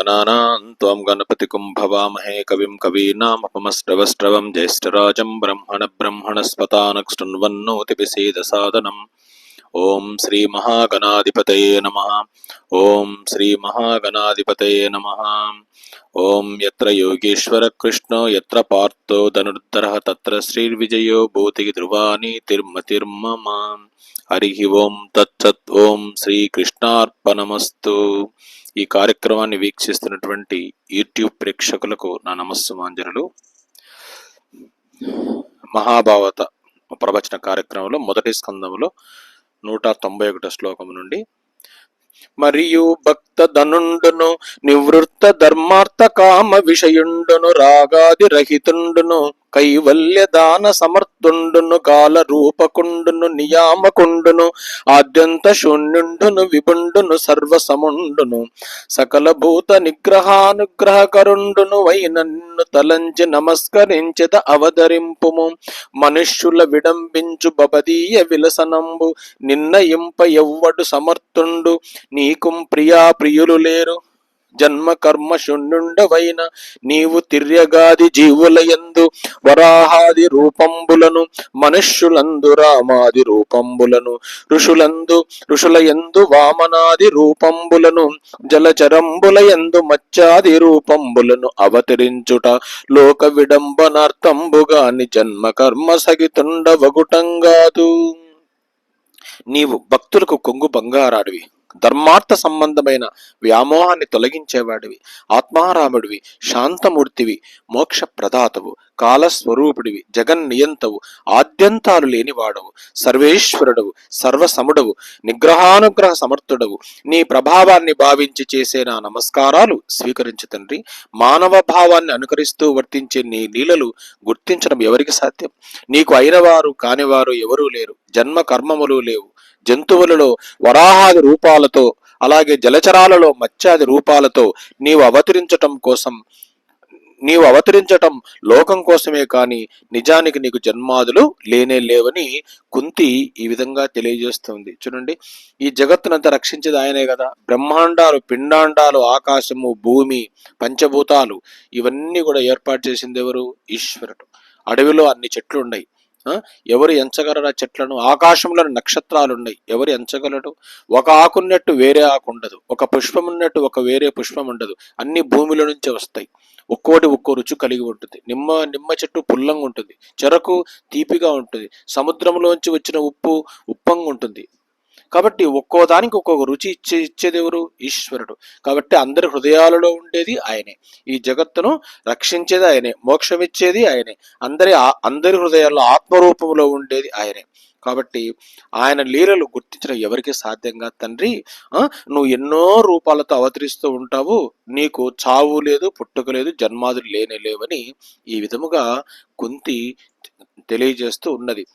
गणानां त्वं गणपतिकुं भवामहे कविं कवीनामपमस्रवस्रवं ज्येष्ठराजं ब्रह्मणब्रह्मणस्पतानक्शृण्वन्नोतिपिसीदसादनम् ॐ श्रीमहागणाधिपतये नमः ॐ श्रीमहागणाधिपतये नमः ॐ यत्र योगीश्वरकृष्णो यत्र पार्थो धनुर्धरः तत्र श्रीर्विजयो भूतिः ध्रुवाणि तिर्मतिर्मम हरिः ओं तत्सत् ॐ श्रीकृष्णार्पणमस्तु ఈ కార్యక్రమాన్ని వీక్షిస్తున్నటువంటి యూట్యూబ్ ప్రేక్షకులకు నా నమస్సుమాంజనులు. మహాభావత ప్రవచన కార్యక్రమంలో మొదటి స్కందంలో నూట తొంభై ఒకటో శ్లోకం నుండి మరియు భక్త ధనుండును నివృత్త ధర్మార్థ కామ విషయుండును రాగాది రహితుండును కైవల్య దాన సమర్థుండును కాల రూపకుండును నియామకుండును ఆద్యంత శూన్యుండును విభుండును సర్వసముండును సకల భూత నిగ్రహానుగ్రహకరుండును వై నన్ను తలంచి నమస్కరించద అవతరింపుము మనుష్యుల విడంబించు బబదీయ విలసనంబు నిన్నయింప ఎవ్వడు సమర్థుండు నీ నీకుం ప్రియా ప్రియులు లేరు. జన్మ కర్మ శుండుండవైన నీవు తిర్యగాది జీవులయందు వరాహాది రూపంబులను మనుష్యులందు రామాది రూపంబులను ఋషులందు ఋషులయందు వామనాది రూపంబులను జలచరంబులయందు మచ్చాది రూపంబులను అవతరించుట లోక విడంబనార్థంబుగాని జన్మ కర్మ సగితుండవగుటంగాదు నీవు భక్తులకు కొంగు బంగారాడివి. ధర్మార్థ సంబంధమైన వ్యామోహాన్ని తొలగించేవాడివి ఆత్మారాముడివి శాంతమూర్తివి మోక్ష ప్రదాతవు కాలస్వరూపుడివి జగన్ నియంతవు ఆద్యంతాలు లేనివాడవు సర్వేశ్వరుడవు సర్వసముడవు నిగ్రహానుగ్రహ సమర్థుడవు. నీ ప్రభావాన్ని భావించి చేసే నా నమస్కారాలు స్వీకరించు తండ్రి. మానవ భావాన్ని అనుకరిస్తూ వర్తించే నీ లీలలు గుర్తించడం ఎవరికి సాధ్యం? నీకు అయినవారు కానివారు ఎవరూ లేరు. జన్మ కర్మములు లేవు. జంతువులలో వరాహాది రూపాలతో అలాగే జలచరాలలో మత్స్యాది రూపాలతో నీవు అవతరించటం కోసం నీవు అవతరించటం లోకం కోసమే కాని నిజానికి నీకు జన్మాదులు లేనే లేవని కుంతి ఈ విధంగా తెలియజేస్తుంది. చూడండి ఈ జగత్తునంతా రక్షించేది ఆయనే కదా. బ్రహ్మాండాలు పిండాండాలు ఆకాశము భూమి పంచభూతాలు ఇవన్నీ కూడా ఏర్పాటు చేసింది ఎవరు? ఈశ్వరుడు. అడవిలో అన్ని చెట్లు ఉన్నాయి. ఎవరు ఎంచగలరా చెట్లను? ఆకాశంలో నక్షత్రాలు ఉన్నాయి ఎవరు ఎంచగలడు ఒక ఆకున్నట్టు వేరే ఆకు ఉండదు. ఒక పుష్పం ఉన్నట్టు ఒక వేరే పుష్పం ఉండదు. అన్ని భూమిలో నుంచే వస్తాయి. ఒక్కోటి ఒక్కో రుచి కలిగి ఉంటుంది. నిమ్మ నిమ్మ చెట్టు పుల్లంగా ఉంటుంది. చెరకు తీపిగా ఉంటుంది. సముద్రంలోంచి వచ్చిన ఉప్పు ఉప్పంగా ఉంటుంది. కాబట్టి ఒక్కో దానికి ఒక్కొక్క రుచి ఇచ్చే ఇచ్చేది ఎవరు? ఈశ్వరుడు. కాబట్టి అందరి హృదయాలలో ఉండేది ఆయనే. ఈ జగత్తును రక్షించేది ఆయనే. మోక్షం ఇచ్చేది ఆయనే. అందరి అందరి హృదయాల్లో ఆత్మరూపంలో ఉండేది ఆయనే. కాబట్టి ఆయన లీలలు గుర్తించడం ఎవరికి సాధ్యంగా తండ్రి. నువ్వు ఎన్నో రూపాలతో అవతరిస్తూ ఉంటావు. నీకు చావు లేదు పుట్టుక లేదు జన్మాదులు లేనే లేవని ఈ విధముగా కుంతి తెలియజేస్తూ ఉన్నది.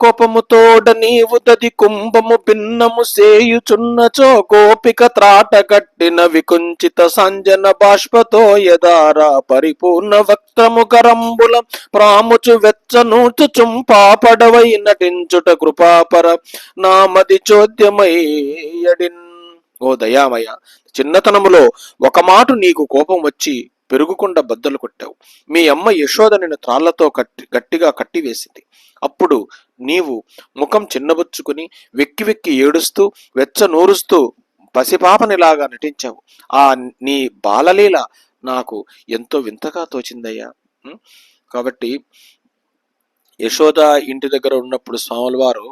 కోపముతోడ నీవు దది కుంభము భిన్నము సేయుచున్నచో గోపిక త్రాట కట్టిన వికుంచిత సంజన బాష్పతో యదారా పరిపూర్ణ వక్త్రము కరంబుల ప్రాముచు వెచ్చనూచు చుంపాపడవై నటించుట కృపాపర నామది చోద్యమయ్యడిన్. ఓ దయామయ చిన్నతనములో ఒక మాట నీకు కోపం వచ్చి పెరుగుకుండా బద్దలు కొట్టావు. మీ అమ్మ యశోద నిన్ను త్రాళ్ళతో కట్టి గట్టిగా కట్టివేసింది. అప్పుడు నీవు ముఖం చిన్నబుచ్చుకుని వెక్కి వెక్కి ఏడుస్తూ వెచ్చ నూరుస్తూ పసిపాపనిలాగా నటించావు. ఆ నీ బాలలీల నాకు ఎంతో వింతగా తోచిందయ్యా. కాబట్టి యశోద ఇంటి దగ్గర ఉన్నప్పుడు స్వాముల వారు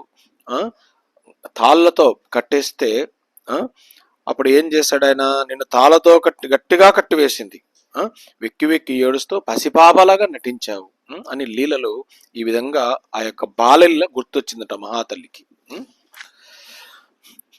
తాళ్ళతో కట్టేస్తే అప్పుడు ఏం చేశాడు ఆయన? నిన్ను తాళతో కట్టి గట్టిగా కట్టివేసింది. వెక్కి వెక్కి ఏడుస్తూ పసిపాపలాగా నటించావు అని లీలలు ఈ విధంగా ఆ యొక్క బాలెల్ల గుర్తొచ్చిందట మహాతల్లికి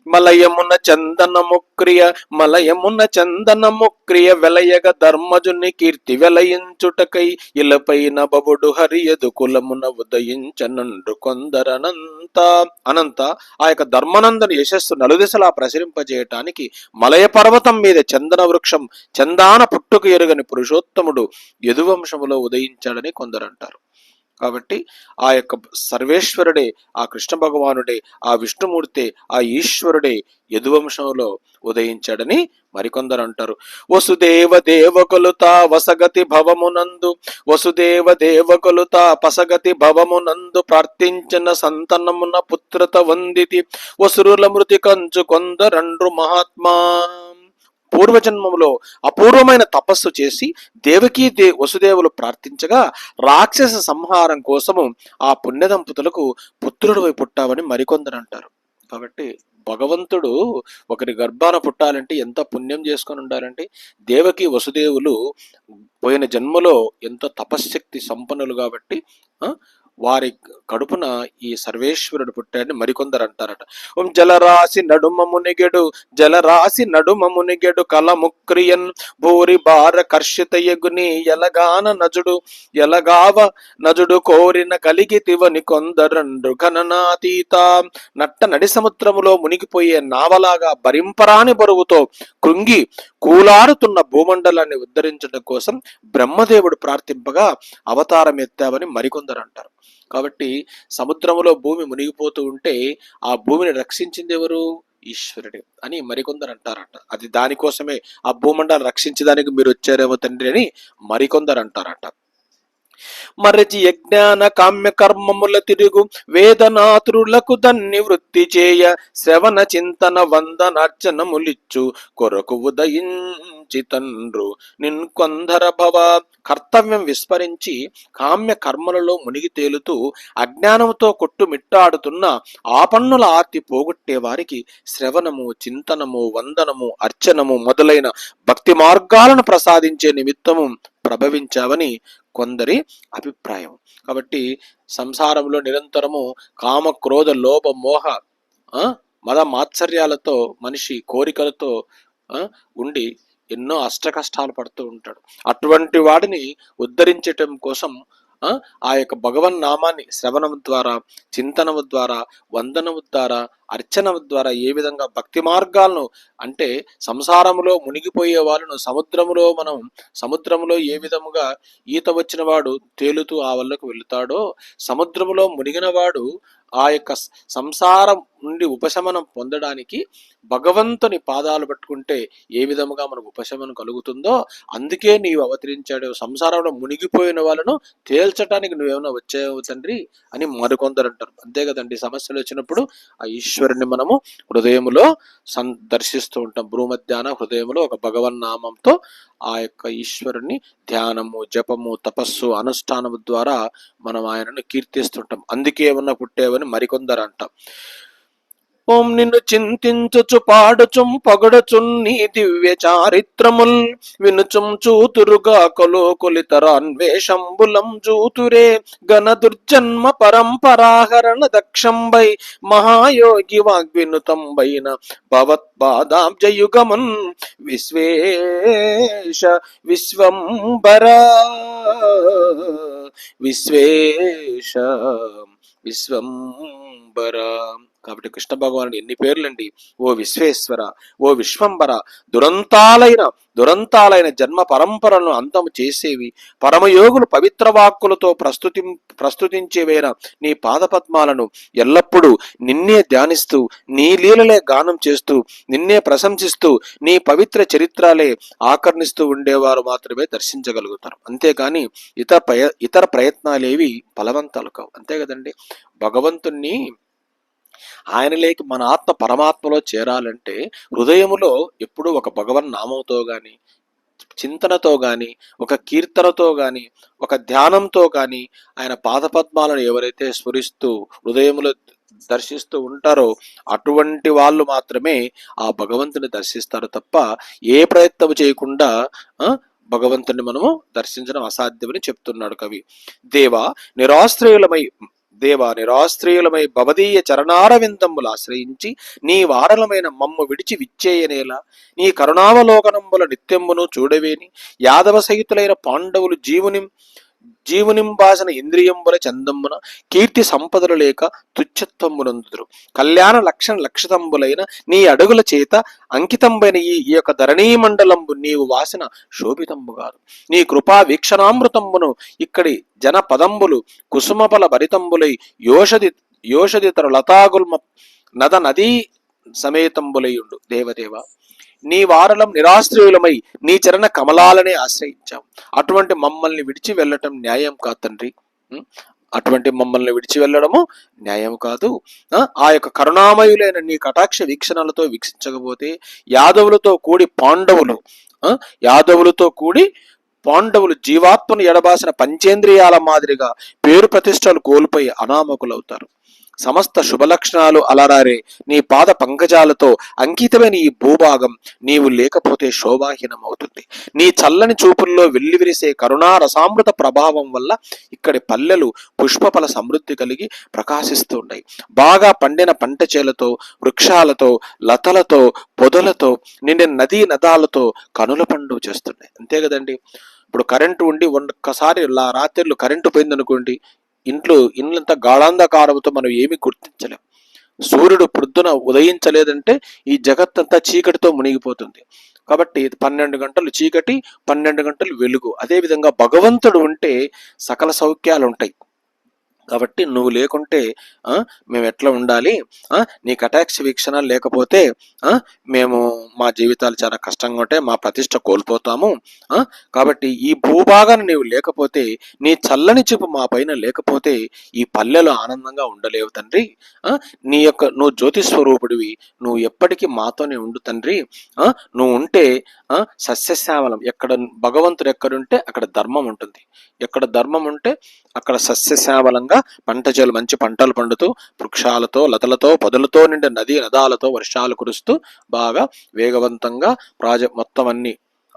మలయమున చందనము క్రియ మలయమున చందనము క్రియ వెలయగ ధర్మజుని కీర్తి వెలయించుటకై ఇలపైన బబుడు హరియదు కులమున ఉదయించనండు కొందరనంత. అనంత ఆ యొక్క ధర్మనందని యశస్సు నలుదిశలా ప్రసరింపజేయటానికి మలయ పర్వతం మీద చందన వృక్షం చందాన పుట్టుకు ఎరుగని పురుషోత్తముడు యదువంశములో ఉదయించాడని కొందరు అంటారు కాబట్టి ఆ యొక్క సర్వేశ్వరుడే ఆ కృష్ణ భగవానుడే ఆ విష్ణుమూర్తే ఆ ఈశ్వరుడే యదువంశంలో ఉదయించాడని మరికొందరు అంటారు. వసుదేవ దేవకులుతా వసగతి భవమునందు వసుదేవ దేవకులుతా పసగతి భవమునందు ప్రార్థించిన సంతనమున పుత్రత వందితి వసురుల మృతి కంచు కొందరండ్రు మహాత్మా పూర్వజన్మములో అపూర్వమైన తపస్సు చేసి దేవకీ దే వసుదేవులు ప్రార్థించగా రాక్షస సంహారం కోసము ఆ పుణ్య దంపతులకు పుత్రుడు పుట్టావని మరికొందరు అంటారు. కాబట్టి భగవంతుడు ఒకరి గర్భాన పుట్టాలంటే ఎంత పుణ్యం చేసుకొని ఉండాలంటే దేవకి వసుదేవులు పోయిన జన్మలో ఎంతో తపశ్శక్తి సంపన్నులు కాబట్టి వారి కడుపున ఈ సర్వేశ్వరుడు పుట్టాడని మరికొందరు అంటారట ఓం జలరాశి నడుమ మునిగెడు జలరాశి నడుమ మునిగెడు కలముక్రియన్ భూరి భార కర్షిత యగుని ఎలగాన నజుడు ఎలగావ నజుడు కోరిన కలిగి తివని కొందరండు గణనాతీత నట్ట నడి సముద్రములో మునిగిపోయే నావలాగా భరింపరాని బరువుతో కృంగి కూలారుతున్న భూమండలాన్ని ఉద్ధరించడం కోసం బ్రహ్మదేవుడు ప్రార్థింపగా అవతారం ఎత్తావని మరికొందరు అంటారు. కాబట్టి సముద్రంలో భూమి మునిగిపోతూ ఉంటే ఆ భూమిని రక్షించింది ఎవరు? ఈశ్వరుడు అని మరికొందరు అంటారట. అది దానికోసమే ఆ భూమండలం రక్షించడానికి మీరు వచ్చారేమో తండ్రి అని మరికొందరు అంటారట. మరచి యజ్ఞాన కామ్య కర్మముల తిరుగు వేదనాతురులకు దన్ని వృత్తి చేయ శ్రవణ చింతన వందనార్చనములిచ్చు కొరకు ఉదయించి తండ్రు నిన్ కొందర భవ కర్తవ్యం విస్మరించి కామ్య కర్మలలో మునిగి తేలుతూ అజ్ఞానముతో కొట్టుమిట్టాడుతున్న ఆపన్నుల ఆర్తి పోగొట్టే వారికి శ్రవణము చింతనము వందనము అర్చనము మొదలైన భక్తి మార్గాలను ప్రసాదించే నిమిత్తము ప్రభవించావని కొందరి అభిప్రాయం. కాబట్టి సంసారంలో నిరంతరము కామ క్రోధ లోభ మోహ మద మాత్సర్యాలతో మనిషి కోరికలతో ఉండి ఎన్నో అష్ట కష్టాలు పడుతూ ఉంటాడు. అటువంటి వాడిని ఉద్ధరించటం కోసం ఆ, ఆ యొక్క భగవన్ నామాన్ని శ్రవణం ద్వారా చింతనము ద్వారా వందనము ద్వారా అర్చనము ద్వారా ఏ విధంగా భక్తి మార్గాలను అంటే సంసారములో మునిగిపోయే వాళ్ళను సముద్రములో మనం సముద్రములో ఏ విధముగా ఈత వచ్చిన వాడు తేలుతూ ఆ వల్లకు వెళుతాడో సముద్రములో మునిగిన వాడు ఆ యొక్క సంసారం నుండి ఉపశమనం పొందడానికి భగవంతుని పాదాలు పట్టుకుంటే ఏ విధముగా మనకు ఉపశమనం కలుగుతుందో అందుకే నీవు అవతరించాడు. సంసారంలో మునిగిపోయిన వాళ్ళను తేల్చడానికి నువ్వేమైనా వచ్చావు తండ్రి అని మరికొందరు అంటారు. అంతే కదండి సమస్యలు వచ్చినప్పుడు ఆ ఈశ్వరుని మనము హృదయములో సం దర్శిస్తూ ఉంటాం. భూమధ్యాన హృదయములో ఒక భగవన్ నామంతో ఆ యొక్క ఈశ్వరుని ధ్యానము జపము తపస్సు అనుష్ఠానము ద్వారా మనం ఆయనను కీర్తిస్తుంటాం. అందుకే ఏమన్నా పుట్టేవని మరికొందరు అంటాం. ఓం నిన్ను చింతించుచు పాడుచుం పొగడుచుం నీ దివ్య చారిత్రముల్. వినుచుం చూతురుగా కొలోకులితరాన్వేషంబులం జూతురే. ఘన దుర్జన్మ పరంపరాహరణ దక్షంబై. మహాయోగి వాగ్వినుతంబైన భవత్పాదాబ్జయుగమన్ విశ్వేష విశ్వంబరా. విశ్వేష విశ్వంబరా. కాబట్టి కృష్ణ భగవానుడు ఎన్ని పేర్లండి? ఓ విశ్వేశ్వర ఓ విశ్వంబర దురంతాలైన దురంతాలైన జన్మ పరంపరలను అంతము చేసేవి పరమయోగులు పవిత్ర వాక్కులతో ప్రస్తుతి ప్రస్తుతించేవైన నీ పాదపద్మాలను ఎల్లప్పుడూ నిన్నే ధ్యానిస్తూ నీ లీలలే గానం చేస్తూ నిన్నే ప్రశంసిస్తూ నీ పవిత్ర చరిత్రాలే ఆకర్ణిస్తూ ఉండేవారు మాత్రమే దర్శించగలుగుతారు. అంతేకాని ఇతర ప్రయ ఇతర ప్రయత్నాలేవి ఫలవంతాలు కావు. అంతే కదండి? భగవంతుణ్ణి ఆయనలేకి మన ఆత్మ పరమాత్మలో చేరాలంటే హృదయములో ఎప్పుడూ ఒక భగవన్ నామంతో గాని చింతనతో గాని ఒక కీర్తనతో గాని ఒక ధ్యానంతో గాని ఆయన పాదపద్మాలను ఎవరైతే స్మరిస్తూ హృదయములో దర్శిస్తూ ఉంటారో అటువంటి వాళ్ళు మాత్రమే ఆ భగవంతుని దర్శిస్తారు తప్ప ఏ ప్రయత్నం చేయకుండా ఆ, భగవంతుని మనము దర్శించడం అసాధ్యమని చెప్తున్నాడు కవి. దేవా నిరాశ్రయులమై దేవా నిరాశ్రయులమై భవదీయ చరణారవిందములు ఆశ్రయించి నీ వారలమైన మమ్ము విడిచి విచ్చేయనేలా. నీ కరుణావలోకనంబుల నిత్యంబును చూడవేని. యాదవ సహితులైన పాండవులు జీవుని జీవునింబాసిన ఇంద్రియంబుల చందమ్మున కీర్తి సంపదలు లేక తుచ్చత్వమునందురు కళ్యాణ లక్షణ లక్షితంబులైన నీ అడుగుల చేత అంకితంబైన ఈ ఈ యొక్క ధరణీ మండలంబు నీవు వాసిన శోభితంబుగాదు నీ కృపా వీక్షణామృతంబును ఇక్కడి జన పదంబులు కుసుమఫల భరితంబులై యోషది యోషదితర లతాగుల్మ నద నదీ సమేతంబులయుండు దేవదేవ. నీ వారలం నిరాశ్రయులమై నీ చరణ కమలాలనే ఆశ్రయించాం అటువంటి మమ్మల్ని విడిచి వెళ్ళటం న్యాయం కాదు తండ్రి. అటువంటి మమ్మల్ని విడిచి వెళ్ళడము న్యాయం కాదు. ఆ? యొక్క కరుణామయులైన నీ కటాక్ష వీక్షణలతో వీక్షించకపోతే యాదవులతో కూడి పాండవులు ఆ? యాదవులతో కూడి పాండవులు జీవాత్మను ఎడబాసిన పంచేంద్రియాల మాదిరిగా పేరు ప్రతిష్టలు కోల్పోయి అనామకులవుతారు. సమస్త శుభలక్షణాలు అలరారే. నీ పాద పంకజాలతో అంకితమైన ఈ భూభాగం నీవు లేకపోతే శోభాహీనమవుతుంది. నీ చల్లని చూపుల్లో వెల్లివిరిసే కరుణారసామృత ప్రభావం వల్ల ఇక్కడి పల్లెలు పుష్పఫల సమృద్ధి కలిగి ప్రకాశిస్తుంటాయి బాగా పండిన పంట చేలతో వృక్షాలతో లతలతో పొదలతో నిండిన నదీ నదాలతో కనుల పండుగ చేస్తున్నాయి అంతే కదండి? ఇప్పుడు కరెంటు ఉండి ఒక్కసారి రాత్రిలో రాత్రిళ్ళు కరెంటు పోయిందనుకోండి ఇంట్లో ఇల్లంతా గాఢాంధకారంతో మనం ఏమి గుర్తించలేం. సూర్యుడు పొద్దున ఉదయించలేదంటే ఈ జగత్తంతా చీకటితో మునిగిపోతుంది. కాబట్టి పన్నెండు గంటలు చీకటి పన్నెండు గంటలు వెలుగు. అదేవిధంగా భగవంతుడు ఉంటే సకల సౌఖ్యాలు ఉంటాయి కాబట్టి నువ్వు లేకుంటే మేము ఎట్లా ఉండాలి? నీకు నీ కటాక్ష వీక్షణ లేకపోతే మేము మా జీవితాలు చాలా కష్టంగా ఉంటాయి మా ప్రతిష్ట కోల్పోతాము. కాబట్టి ఈ భూభాగాన్ని నీవు లేకపోతే నీ చల్లని చూపు మా పైన లేకపోతే ఈ పల్లెలో ఆనందంగా ఉండలేవు తండ్రి. నీ యొక్క నువ్వు జ్యోతి స్వరూపుడివి నువ్వు ఎప్పటికీ మాతోనే ఉండు తండ్రి. నువ్వు ఉంటే ఆ, సస్యశ్యామలం ఎక్కడ భగవంతుడు ఎక్కడుంటే అక్కడ ధర్మం ఉంటుంది. ఎక్కడ ధర్మం ఉంటే అక్కడ సస్యశ్యామలంగా పంట చేలు మంచి పంటలు పండుతూ వృక్షాలతో లతలతో పొదలతో నిండి నదీ నదాలతో వర్షాలు కురుస్తూ బాగా వేగవంతంగా ప్రాజెక్ట్ మొత్తం అన్ని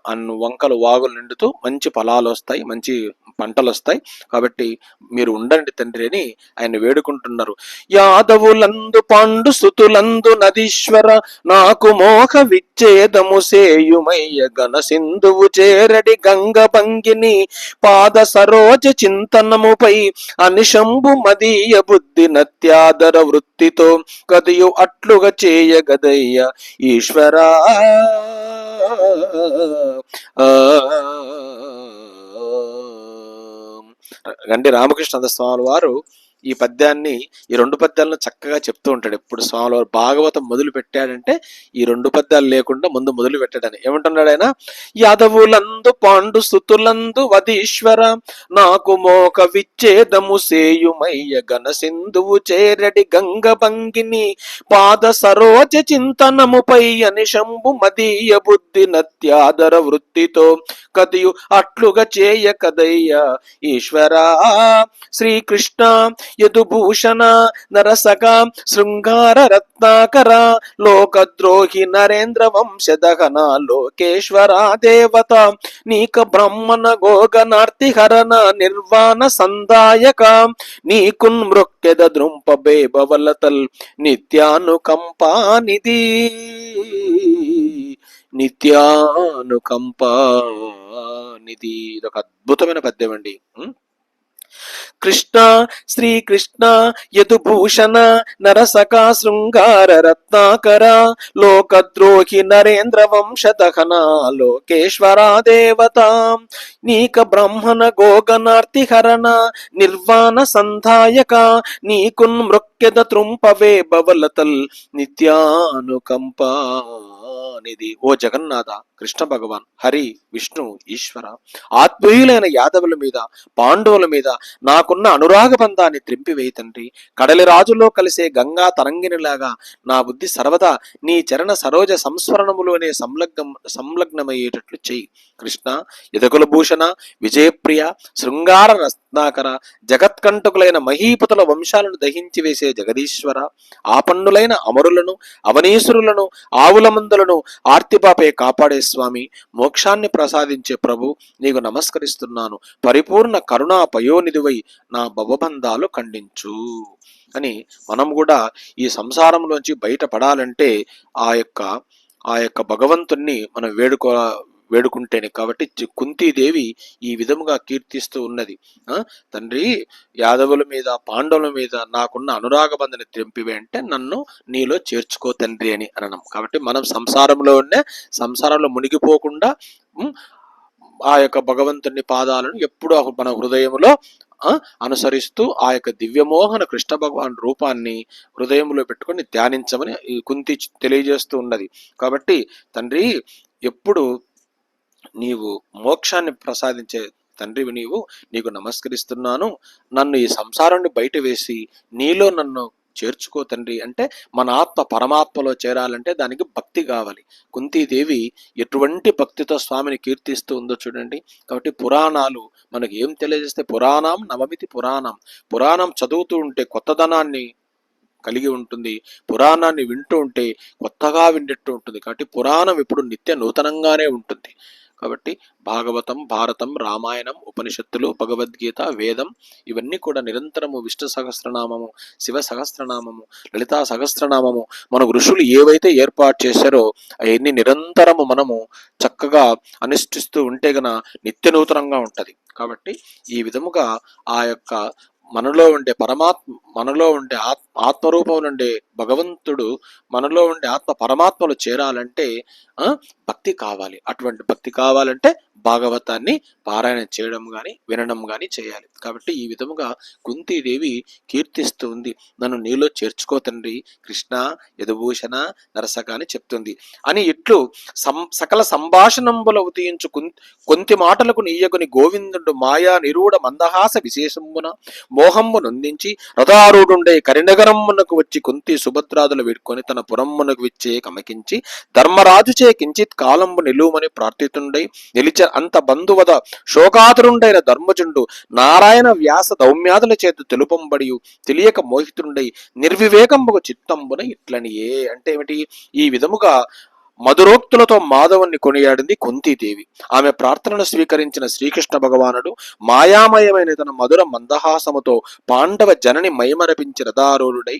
అన్ను వంకలు వాగులు నిండుతూ మంచి ఫలాలు వస్తాయి మంచి పంటలు వస్తాయి. కాబట్టి మీరు ఉండండి తండ్రి అని ఆయన వేడుకుంటున్నారు. యాదవులందు పాండు సుతులందు నదీశ్వర నాకు మోహ విచ్ఛేదము సేయుమయ్య గణ సింధువు చేరడి గంగ భంగిని పాద సరోజ చింతనముపై అనిశంభు మదీయ బుద్ధి నత్యాదర వృత్తితో కదియు అట్లుగా చేయగదయ్య ఈశ్వరా. గండి రామకృష్ణ స్వామి వారు ఈ పద్యాన్ని ఈ రెండు పద్యాలను చక్కగా చెప్తూ ఉంటాడు. ఎప్పుడు స్వామి వారు భాగవతం మొదలు పెట్టాడంటే ఈ రెండు పద్యాలు లేకుండా ముందు మొదలు పెట్టాడని. ఏమంటున్నాడు ఆయన? యాదవులందు పాండు సుతులందు వధీశ్వర నాకు మోక విచ్ఛేదము సేయుమయ్య ఘన సింధువు చేరడి గంగ భంగిని పాద సరోజ చింతనముపై అని శంభు మదీయ బుద్ధి నత్యాదర వృత్తితో కదియు అట్లుగా చేయ కదయ్య ఈశ్వరా శ్రీకృష్ణ యదుభూషణ నరసక శృంగార రత్నాకర లోకద్రోహి నరేంద్ర వంశదహన లోకేశ్వర దేవత నీక బ్రహ్మణ గోగనార్తిహరణ నిర్వాణ సందాయక నీకున్ మృక్కెద ద్రుంపబే బవలతల్ నిత్యానుకంప నిధి ఇదొక అద్భుతమైన పద్యం అండి కృష్ణ శ్రీకృష్ణ యదుభూషణ నరసకా శృంగార రత్నాకర లోకద్రోహి నరేంద్ర వంశదహన లోకేశ్వరా దేవత నీక బ్రహ్మణ గోగనార్తిహరణ నిర్వాణ సంధాయక నీకున్ మృక్యద త్రుంపవే బవలతల్ నిత్యానుకంప నిధి ఓ జగన్నాథ కృష్ణ భగవాన్ హరి విష్ణు ఈశ్వర ఆత్మీయులైన యాదవుల మీద పాండవుల మీద నాకున్న అనురాగ బంధాన్ని త్రింపివేయి తండ్రి. కడలి రాజులో కలిసే గంగా తరంగినిలాగా నా బుద్ధి సర్వదా నీ చరణ సరోజ సంస్మరణములోనే సంలగ్నం సంలగ్నమయ్యేటట్లు చెయ్యి కృష్ణ ఇదకుల భూషణ విజయప్రియ శృంగార రత్నాకర జగత్కంటకులైన మహీపతుల వంశాలను దహించి వేసే జగదీశ్వర ఆపన్నులైన అమరులను అవనీశ్వరులను ఆవుల మందులను ఆర్తిపాపే కాపాడే స్వామి మోక్షాన్ని ప్రసాదించే ప్రభు నీకు నమస్కరిస్తున్నాను. పరిపూర్ణ కరుణా పయోనిధివై నా భవబంధాలు ఖండించు. అని మనం కూడా ఈ సంసారంలోంచి బయటపడాలంటే ఆ యొక్క ఆ యొక్క భగవంతుణ్ణి మనం వేడుకో వేడుకుంటేనే. కాబట్టి కుంతీదేవి ఈ విధముగా కీర్తిస్తూ ఉన్నది. తండ్రి యాదవుల మీద పాండవుల మీద నాకున్న అనురాగ బంధని తెంపివే అంటే నన్ను నీలో చేర్చుకో తండ్రి అని అనడం. కాబట్టి మనం సంసారంలో ఉండే సంసారంలో మునిగిపోకుండా ఆ యొక్క భగవంతుని పాదాలను ఎప్పుడూ మన హృదయంలో అనుసరిస్తూ ఆ యొక్క దివ్యమోహన కృష్ణ భగవాన్ రూపాన్ని హృదయంలో పెట్టుకొని ధ్యానించమని ఈ కుంతి తెలియజేస్తూ ఉన్నది. కాబట్టి తండ్రి ఎప్పుడు నీవు మోక్షాన్ని ప్రసాదించే తండ్రివి నీవు. నీకు నమస్కరిస్తున్నాను. నన్ను ఈ సంసారాన్ని బయట వేసి నీలో నన్ను చేర్చుకో తండ్రి అంటే మన ఆత్మ పరమాత్మలో చేరాలంటే దానికి భక్తి కావాలి. కుంతీదేవి ఎటువంటి భక్తితో స్వామిని కీర్తిస్తూ ఉందో చూడండి. కాబట్టి పురాణాలు మనకి ఏం తెలియజేస్తే పురాణం నవమితి పురాణం. పురాణం చదువుతూ ఉంటే కొత్తదనాన్ని కలిగి ఉంటుంది. పురాణాన్ని వింటూ ఉంటే కొత్తగా వింటూ ఉంటుంది. కాబట్టి పురాణం ఇప్పుడు నిత్య నూతనంగానే ఉంటుంది. కాబట్టి భాగవతం భారతం రామాయణం ఉపనిషత్తులు భగవద్గీత వేదం ఇవన్నీ కూడా నిరంతరము విష్ణు సహస్రనామము శివ సహస్రనామము లలితా సహస్రనామము మన ఋషులు ఏవైతే ఏర్పాటు చేశారో అవన్నీ నిరంతరము మనము చక్కగా అనుష్ఠిస్తూ ఉంటే గన నిత్య నూతనంగా ఉంటుంది. కాబట్టి ఈ విధముగా ఆ యొక్క మనలో ఉండే పరమాత్మ మనలో ఉండే ఆత్మ ఆత్మరూపం నుండే భగవంతుడు మనలో ఉండే ఆత్మ పరమాత్మలు చేరాలంటే భక్తి కావాలి. అటువంటి భక్తి కావాలంటే భాగవతాన్ని పారాయణ చేయడం కానీ వినడం కానీ చేయాలి. కాబట్టి ఈ విధముగా కుంతీదేవి కీర్తిస్తుంది. నన్ను నీలో చేర్చుకో తండ్రి కృష్ణ యదుభూషణ నరసక అని చెప్తుంది. అని ఇట్లు సం సకల సంభాషణంబుల ఉదయించు కుం కొంతి మాటలకు నీయకుని గోవిందుడు మాయా నిరూఢ మందహాస విశేషంబున మోహమ్ము నొందించి రథారూఢుండే కరినగరమ్మునకు వచ్చి కుంతి సుభద్రాదులు వేడుకొని తన పురమ్మునకు విచ్చే కమకించి ధర్మరాజుచే కించిత్ కాలంబు నిలువమని ప్రార్థితుండై నిలిచ అంత బంధువద శోకాతురుండైన ధర్మజుండు నారాయణ వ్యాస దౌమ్యాదుల చేత తెలుపంబడి తెలియక మోహితుండై నిర్వివేకంబు చిత్తంబున ఇట్లని ఏ అంటే ఏమిటి ఈ విధముగా మధురోక్తులతో మాధవుణ్ణి కొనియాడింది కుంతీదేవి. ఆమె ప్రార్థనను స్వీకరించిన శ్రీకృష్ణ భగవానుడు మాయామయమైన తన మధుర మందహాసముతో పాండవ జనని మైమరపించి రథారూఢుడై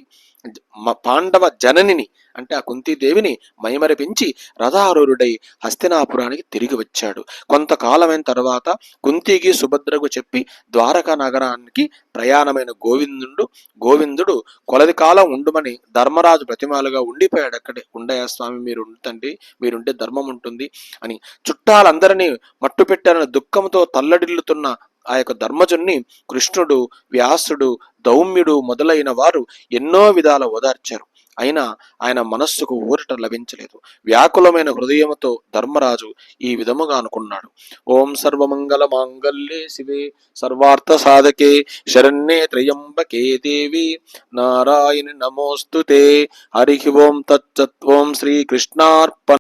పాండవ జననిని అంటే ఆ కుంతీదేవిని మైమరపించి రథారూఢుడై హస్తినాపురానికి తిరిగి వచ్చాడు. కొంతకాలమైన తర్వాత కుంతికి సుభద్రకు చెప్పి ద్వారకా నగరానికి ప్రయాణమైన గోవిందుడు గోవిందుడు కొలది కాలం ఉండుమని ధర్మరాజు ప్రతిమాలుగా ఉండిపోయాడు అక్కడే. ఉండయా స్వామి మీరు ఉండండి మీరుంటే ధర్మం ఉంటుంది అని చుట్టాలందరినీ మట్టుపెట్టారని దుఃఖంతో తల్లడిల్లుతున్న ఆ యొక్క ధర్మజుణ్ణి కృష్ణుడు వ్యాసుడు దౌమ్యుడు మొదలైన వారు ఎన్నో విధాల ఓదార్చారు. అయినా ఆయన మనస్సుకు ఊరట లభించలేదు. వ్యాకులమైన హృదయముతో ధర్మరాజు ఈ విధముగా అనుకున్నాడు. ఓం సర్వమంగళ మాంగళ్యే శివే సర్వార్థ సాధకే శరణ్యే త్రయంబకే దేవి నారాయణి నమోస్తుతే. హరి ఓం తచ్చత్వం శ్రీకృష్ణార్పణ